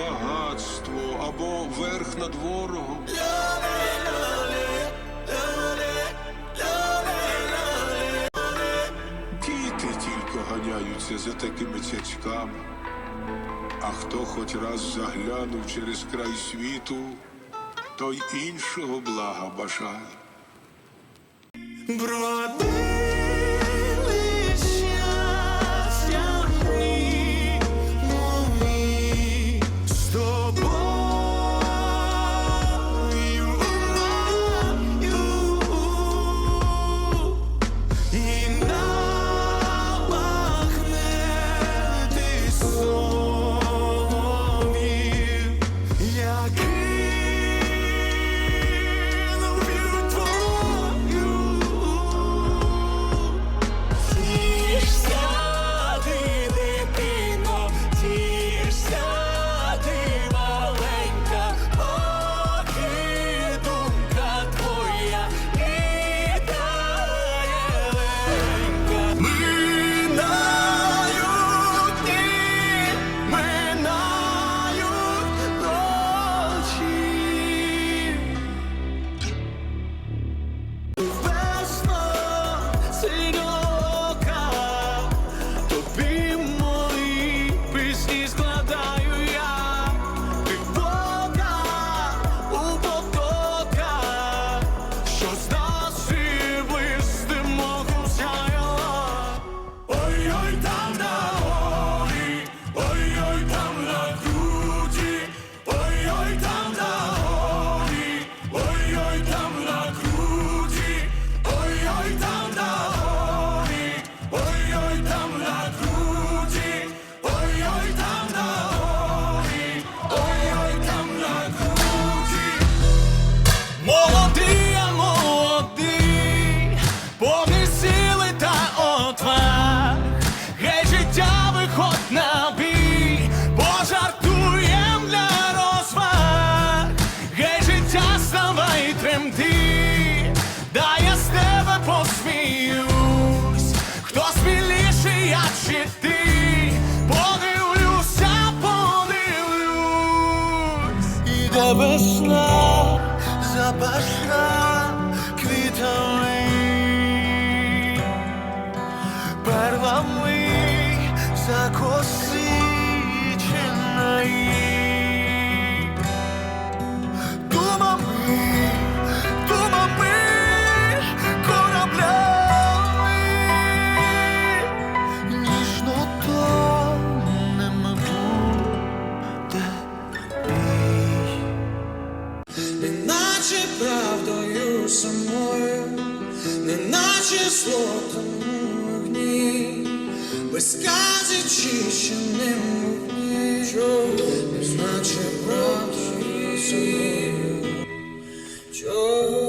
Багатство або верх над ворогом? Діти тільки ганяються за такими цяцьками. А хто хоч раз заглянув через край світу, той іншого блага бажає. Бродили повний сили та отваг. Гей, життя виходь на бій, пожартуєм для розваг. Гей, життя, ставай тремти, дай я з тебе посміюсь. Хто сміліший, я чи ти? Весна, запашна перлами закосиченої. Думами, думами, кораблями, ніжно тонем буде бій. Неначе правдою самою, неначе злотом скажучи, що не могли, наче брати. Чого?